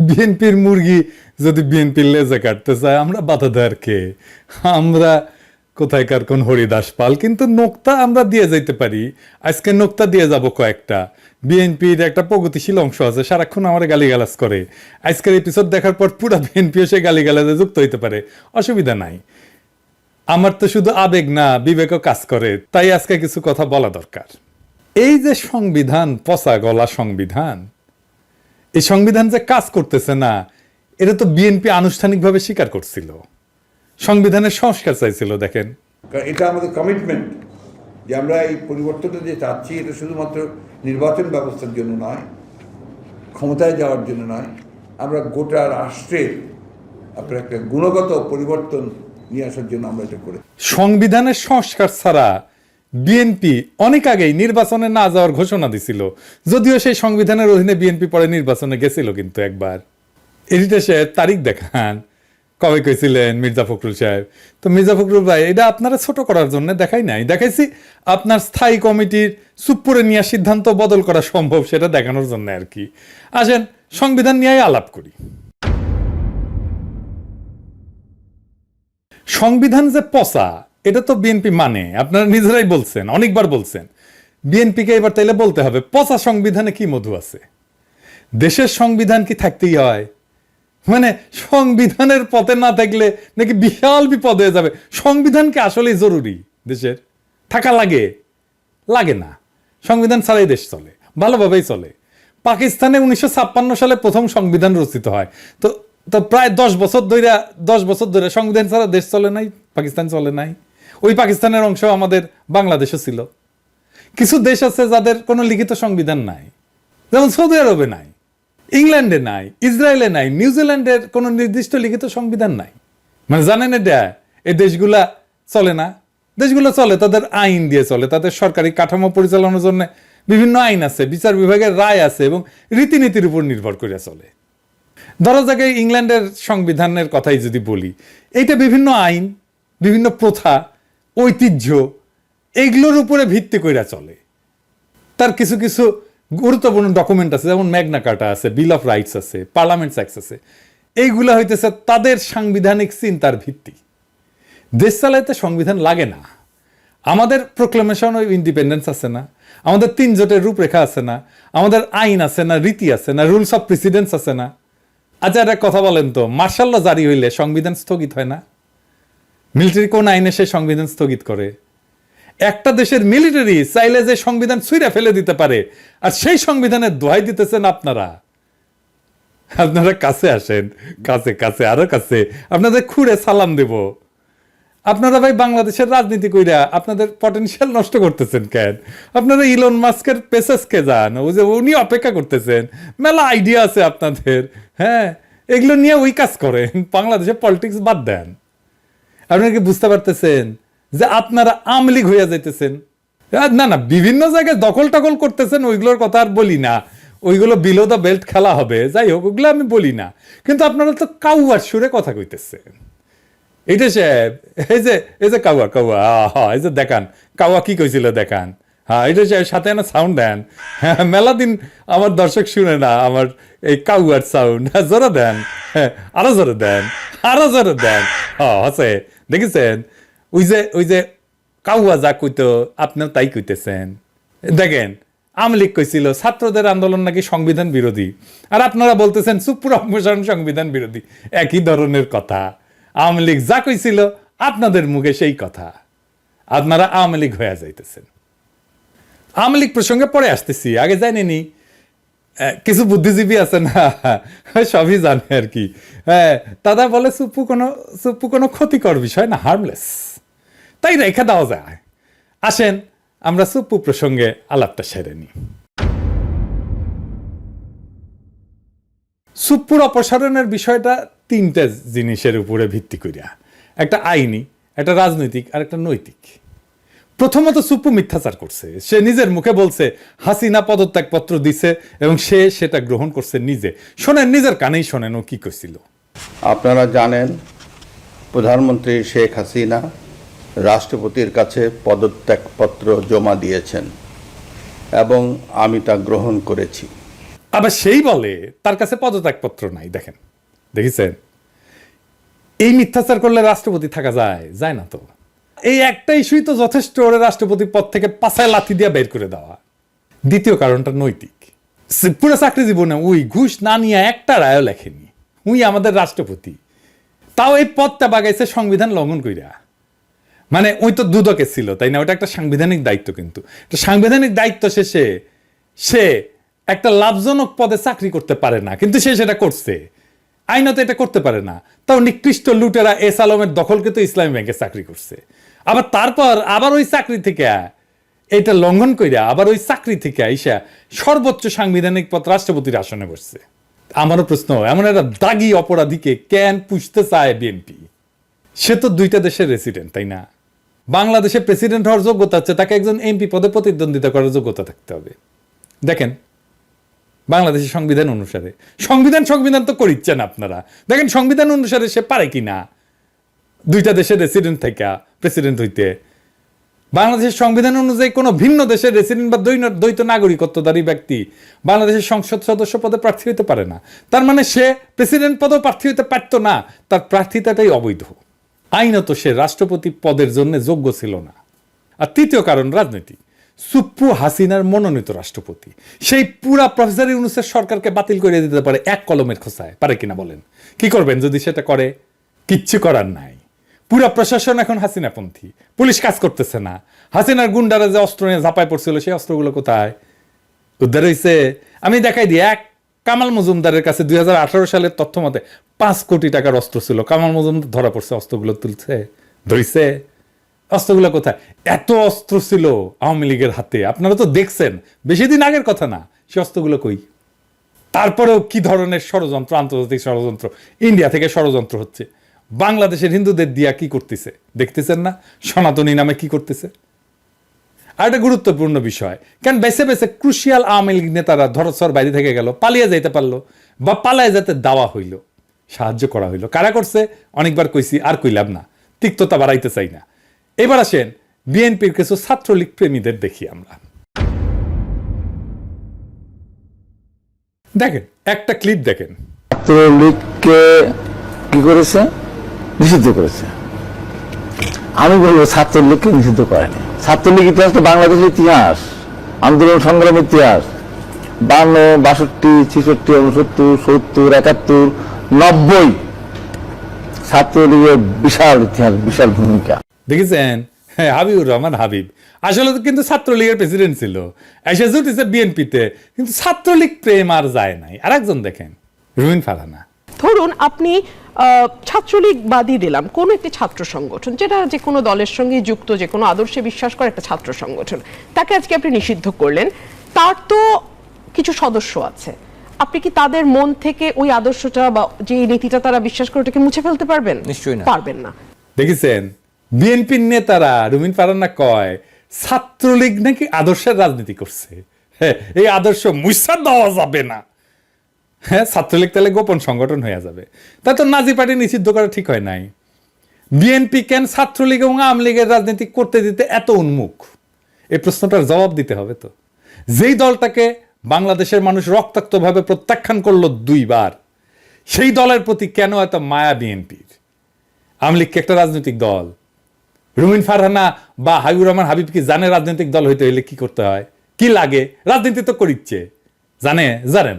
বিএনপির মুরগি যদি বিএনপির লেজে কাটতে চায়, আমরা বাধা দেওয়ার কে? আমরা কোথায়কার কোন হরিদাস পাল? কিন্তু নোক্তা আমরা দিয়ে যাইতে পারি। আজকে নোক্তা দিয়ে যাব কয়েকটা। বিএনপির একটা প্রগতিশীল অংশ আছে, সারাক্ষণ আমার গালিগালাজ করে। আজকের এপিসোড দেখার পর পুরো বিএনপিও সে গালিগালাজে যুক্ত হইতে পারে। অসুবিধা নাই। আমার তো শুধু আবেগ না, বিবেকও কাজ করে। তাই আজকে কিছু কথা বলা দরকার। এই যে সংবিধান, পচা গলা সংবিধান এই সংবিধান যে কাজ করতেছে না এটা তো বিএনপি আনুষ্ঠানিকভাবে স্বীকার করছিল। সংবিধানের সংস্কার চাইছিল দেখেন। এটা আমাদের কমিটমেন্ট যে আমরা এই পরিবর্তনটা যে চাচ্ছি এটা শুধুমাত্র নির্বাচন ব্যবস্থার জন্য নয় ক্ষমতায় যাওয়ার জন্য নয় আমরা গোটা রাষ্ট্রের আপনার একটা গুণগত পরিবর্তন নিয়ে আসার জন্য আমরা এটা করে সংবিধানের সংস্কার ছাড়া বিএনপি অনেক আগেই নির্বাচনে না যাওয়ার ঘোষণা দিছিল। যদিও সেই সংবিধানের অধীনে বিএনপি পরে নির্বাচনে গেছিল কিন্তু একবার। এডিটর সাহেব তারিখ দেখান। কবে কইছিলেন মির্জা ফখরুল সাহেব? তো মির্জা ফখরুল ভাই, এটা আপনারা ছোট করার জন্য দেখাই নাই। দেখাইছি আপনার স্থায়ী কমিটির সুপুরে নিয়ে সিদ্ধান্ত বদল করা সম্ভব সেটা দেখানোর জন্য আর কি। আসেন, সংবিধান নিয়ে আলাপ করি। সংবিধান যে পচা এটা তো বিএনপি মানে আপনারা নিজেরাই বলছেন, অনেকবার বলছেন। বিএনপিকে এবার তাইলে বলতে হবে, পচা সংবিধানে কি মধু আছে? দেশের সংবিধান কি থাকতেই হয়? মানে সংবিধানের পথে না থাকলে নাকি বিশাল বিপদ হয়ে যাবে। সংবিধান কি আসলেই জরুরি দেশের? থাকা লাগে? লাগে না। সংবিধান ছাড়াই দেশ চলে, ভালোভাবেই চলে। পাকিস্তানে উনিশশো ছাপ্পান্ন সালে প্রথম সংবিধান রচিত হয়। তো তো প্রায় দশ বছর ধরে দশ বছর ধরে সংবিধান ছাড়া দেশ চলে নাই, পাকিস্তান চলে নাই। ওই পাকিস্তানের অংশ আমাদের বাংলাদেশও ছিল। কিছু দেশ আছে যাদের কোনো লিখিত সংবিধান নাই। যেমন সৌদি আরবে নাই, ইংল্যান্ডে নাই, ইসরায়েলে নাই, নিউজিল্যান্ডের কোনো নির্দিষ্ট লিখিত সংবিধান নাই। মানে জানেন এটা? এই দেশগুলা চলে না। দেশগুলো চলে, তাদের আইন দিয়ে চলে, তাদের সরকারি কাঠামো পরিচালনার জন্য বিভিন্ন আইন আছে, বিচার বিভাগের রায় আছে এবং রীতিনীতির উপর নির্ভর করে চলে। ধরা যাক ইংল্যান্ডের সংবিধানের কথাই যদি বলি, এইটা বিভিন্ন আইন, বিভিন্ন প্রথা ঐতিহ্য এইগুলোর উপরে ভিত্তি করে চলে। তার কিছু কিছু গুরুত্বপূর্ণ ডকুমেন্ট আছে, যেমন ম্যাগনা কার্টা আছে বিল অফ রাইটস আছে পার্লামেন্ট অ্যাক্ট আছে। এইগুলা হইতেছে তাদের সাংবিধানিক চিন্তার ভিত্তি। দেশ চালাইতে সংবিধান লাগে না। আমাদের প্রোক্লেমেশন অফ ইন্ডিপেন্ডেন্স আছে না। আমাদের তিন জোটের রূপরেখা আছে না। আমাদের আইন আছে না, রীতি আছে না রুলস অফ প্রেসিডেন্স আছে না। আচ্ছা একটা কথা বলেন তো মার্শাল্লা জারি হইলে সংবিধান স্থগিত হয় না? মিলিটারি কোন আইনে সে সংবিধান স্থগিত করে? একটা দেশের মিলিটারি চাইলে যে সংবিধান ছুঁড়ে ফেলে দিতে পারে, আর সেই সংবিধানের দোহাই দিতেছেন আপনারা। আপনারা কাছে আসেন, কাছে কাছে, আরও কাছে, আপনাদের খুঁড়ে সালাম দেব। আপনারা ভাই বাংলাদেশের রাজনীতি কইরা আপনাদের পটেনশিয়াল নষ্ট করতেছেন কেন? আপনারা ইলন মাস্কের পেসেসকে যান ও যে উনি অপেক্ষা করতেছেন। মেলা আইডিয়া আছে আপনাদের হ্যাঁ? এগুলো নিয়ে ওই কাজ করেন, বাংলাদেশে পলিটিক্স বাদ দেন। আপনারা কি বুঝতে পারতেছেন যে আপনারা আমলিগ হইয়া যাইতেছেন? না না, বিভিন্ন জায়গায় দখল টকল করতেছেন, ওইগুলোর কথা আর বলি না। ওইগুলো বিলো দ্য বেল্ট খেলা হবে, যাই হোক, ওগুলো আমি বলি না। কিন্তু আপনারা তো কাউয়ার সুরে কথা কইতেছেন। এইটা সাহেব, এই যে এই যে কাউয়া কাউয়া হ্যাঁ এই যে দেখান, কাউয়া কি কইছিল দেখান? হ্যাঁ এটা সাহেব, সাথে না সাউন্ড দেন। হ্যাঁ মেলা দিন আমার দর্শক শুনে না, আমার এই কাউয়ার সাউন্ড হ্যাঁ জোরে দেন। হ্যাঁ আরও জোরে দেন, আরও জোরে দেন। হ্যাঁ আছে দেখেছেন? ওই যে ওই যে কাউয়া যা কইতো আপনার তাই কইতেছেন। দেখেন, আমলিক কইছিল, ছাত্রদের আন্দোলন নাকি সংবিধান বিরোধী? আর আপনারা বলতেছেন সুপ্রমোশন সংবিধান বিরোধী। একই ধরনের কথা। আওয়ামী লীগ যা কইছিল, আপনাদের মুখে সেই কথা। আপনারা আওয়ামী লীগ হয়ে যাইতেছেন। আওয়ামী লীগ প্রসঙ্গে পরে আসতেছি, আগে জানিনি কিছু বুদ্ধিজীবী আছে না? সবই জানে আর কি। হ্যাঁ দাদা বলে সুপ্পু কোনো সুপ্পু কোনো ক্ষতিকর বিষয় না হার্মলেস তাই রেখে দেওয়া যায়। আসেন, আমরা সুপ্পু প্রসঙ্গে আলাপটা সেরে নিই। সুপ্পুর অপসারণের বিষয়টা তিনটা জিনিসের উপরে ভিত্তি করিয়া। একটা আইনি, একটা রাজনৈতিক, আর একটা নৈতিক। প্রথমত সুপ্পু মিথ্যাচার করছে। সে নিজের মুখে বলছে হাসিনা পদত্যাগপত্র দিছে এবং সে সেটা গ্রহণ করছে নিজে। শোনেন নিজের কানেই শোনেন ও কি কইছিল। আপনারা জানেন প্রধানমন্ত্রী শেখ হাসিনা রাষ্ট্রপতির কাছে পদত্যাগপত্র জমা দিয়েছেন এবং আমি তা গ্রহণ করেছি। আবার সেই বলে তার কাছে পদত্যাগপত্র নাই দেখেন। দেখেছেন? এই মিথ্যাচার করলে রাষ্ট্রপতি থাকা যায় যায় না তো। এই একটা ইস্যুই তো যথেষ্ট ওরে রাষ্ট্রপতি পদ থেকে পাশায় লাথি দিয়ে বের করে দেওয়া। দ্বিতীয় কারণটা নৈতিক। পুরো চাকরি জীবনে উই ঘুষ না নিয়ে একটা রায়ও লেখেনি। উই আমাদের রাষ্ট্রপতি। তাও এই পদটা বাগাইছে সংবিধান লঙ্ঘন কইরা। মানে ওই তো দুদকে ছিল, তাই না? ওটা একটা সাংবিধানিক দায়িত্ব কিন্তু। সাংবিধানিক দায়িত্ব শেষে সে একটা লাভজনক পদে চাকরি করতে পারে না, কিন্তু সে সেটা করছে। আইনত এটা করতে পারে না। তাও নিকৃষ্ট লুটেরা এস আলমের দখলকে তো ইসলামী ব্যাংকে চাকরি করছে। আবার তারপর আবার ওই চাকরি থেকে এটা লঙ্ঘন কইরা আবার ওই চাকরি থেকে আইসা সর্বোচ্চ সাংবিধানিক পদ রাষ্ট্রপতির আসনে বসছে। আমারও প্রশ্ন, এমন একটা দাগি অপরাধীকে কেন পুষতে চায় বিএনপি? সে তো দুইটা দেশের রেসিডেন্ট তাই না? বাংলাদেশে প্রেসিডেন্ট হওয়ার যোগ্যতা আছে, তাকে একজন এমপি পদে প্রতিদ্বন্দ্বিতা করার যোগ্যতা থাকতে হবে। দেখেন, বাংলাদেশের সংবিধান অনুসারে। সংবিধান সংবিধান তো করিচ্ছেন আপনারা। দেখেন, সংবিধান অনুসারে সে পারে কি না দুইটা দেশের রেসিডেন্ট থেকে প্রেসিডেন্ট হইতে। বাংলাদেশের সংবিধান অনুযায়ী কোনো ভিন্ন দেশের রেসিডেন্ট বা দ্বৈত নাগরিকত্বধারী ব্যক্তি বাংলাদেশের সংসদ সদস্য পদে প্রার্থী হতে পারে না। তার মানে সে প্রেসিডেন্ট পদেও প্রার্থী হতে পারত না, তার প্রার্থিতাটাই অবৈধ। আইনত সে রাষ্ট্রপতি পদের জন্য যোগ্য ছিল না। আর তৃতীয় কারণ রাজনীতি। সুপ্পু হাসিনার মনোনীত রাষ্ট্রপতি। সেই পুরা প্রফেসর ইউনুসের সরকারকে বাতিল করে দিতে পারে এক কলমের খোসায় পারে কিনা বলেন? কি করবেন যদি সেটা করে? কিচ্ছু করার নাই। পুরা প্রশাসন এখন হাসিনাপন্থী। পুলিশ কাজ করতেছে না। হাসিনার গুন্ডারা যে অস্ত্র নিয়ে ঝাঁপায় পড়ছিল, সেই অস্ত্রগুলো কোথায়? উদ্ধার হয়েছে আমি দেখাই দিই, এক কামাল মজুমদারের কাছে দুই সালের তথ্য মতে পাঁচ কোটি টাকার অস্ত্র ছিল। কামাল মজুমদার ধরা পড়ছে, অস্ত্রগুলো তুলছে, ধরিছে। অস্ত্রগুলো কোথায়? এত অস্ত্র ছিল আওয়ামী লীগের হাতে। আপনারা তো দেখছেন, বেশি দিন আগের কথা না। সে অস্ত্রগুলো কই? তারপরেও কি ধরনের ষড়যন্ত্র, আন্তর্জাতিক ষড়যন্ত্র? ইন্ডিয়া থেকে ষড়যন্ত্র হচ্ছে। বাংলাদেশের হিন্দুদের দিয়া কি করতেছে? দেখতেছেন না? সনাতনী নামে কি করতেছে? আর একটা গুরুত্বপূর্ণ বিষয়, কেন বেছে বেছে ক্রুশিয়াল আওয়ামী লীগ নেতারা ধরসর বাইরে থেকে গেল, পালিয়ে যাইতে পারল বা পালায় যেতে দেওয়া হইল, সাহায্য করা হইল। কারা করছে? অনেকবার কইছি, আর কইলাম না, তিক্ততা বাড়াইতে চাই না। এবার আসেন বিএনপির কিছু ছাত্রলীগ প্রেমীদের দেখি আমরা। দেখেন, একটা ক্লিপ দেখেন। ছাত্রলীগকে কি করেছে? নিষিদ্ধ করেছে। আমি বলব ছাত্রলীগকে নিষিদ্ধ করেনি। ছাত্রলীগ ইতিহাস তো বাংলাদেশের ইতিহাস, আন্দোলন সংগ্রামের ইতিহাস। বান্ন, বাষট্টি, ছেষট্টি, উনসত্তর, সত্তর, একাত্তর, নব্বই ছাত্রলীগের বিশাল ইতিহাস, বিশাল ভূমিকা। দেখেছেন? হ্যাঁ হাবিবুর রহমান হাবিব। আসলে তো কিন্তু ছাত্রলীগের প্রেসিডেন্ট ছিল। এসে জুটিছে বিএনপিতে, কিন্তু ছাত্রলীগ প্রেম আর যায় নাই। আর একজন দেখেন, রুমিন ফারহানা। ধরুন আপনি ছাত্রলীগ বাদই দিলাম কোন একটি ছাত্র সংগঠন যেটা যে কোনো দলের সঙ্গে যুক্ত যে কোনো আদর্শে বিশ্বাস করে একটা ছাত্র সংগঠন তাকে আজকে আপনি নিষিদ্ধ করলেন তার তো কিছু সদস্য আছে। আপনি কি তাদের মন থেকে ওই আদর্শটা বা যে নীতিটা তারা বিশ্বাস করে ওটাকে মুছে ফেলতে পারবেন? নিশ্চয়ই না। পারবেন না। দেখেছেন? বিএনপির নেতারা রুমিন ফারান্না কয় ছাত্রলীগ নাকি আদর্শের রাজনীতি করছে? হ্যাঁ এই আদর্শ মুসা দেওয়া যাবে না। হ্যাঁ ছাত্রলীগ তাহলে গোপন সংগঠন হয়ে যাবে। তা তো নাজি পার্টি নিষিদ্ধ করা ঠিক হয় নাই। বিএনপি কেন ছাত্রলীগ এবং আওয়ামী লীগের রাজনীতি করতে দিতে এত উন্মুখ? এই প্রশ্নটার জবাব দিতে হবে তো। যেই দলটাকে বাংলাদেশের মানুষ রক্তাক্তভাবে প্রত্যাখ্যান করল দুইবার, সেই দলের প্রতি কেন এত মায়া বিএনপির আওয়ামী লীগ কি একটা রাজনৈতিক দল? রুমিন ফারহানা বা হাবিবুর রহমান হাবিব কি জানে রাজনৈতিক দল হইতে হইলে কি করতে হয়? কি লাগে? রাজনীতি তো করিচ্ছে। জানে? জানে না।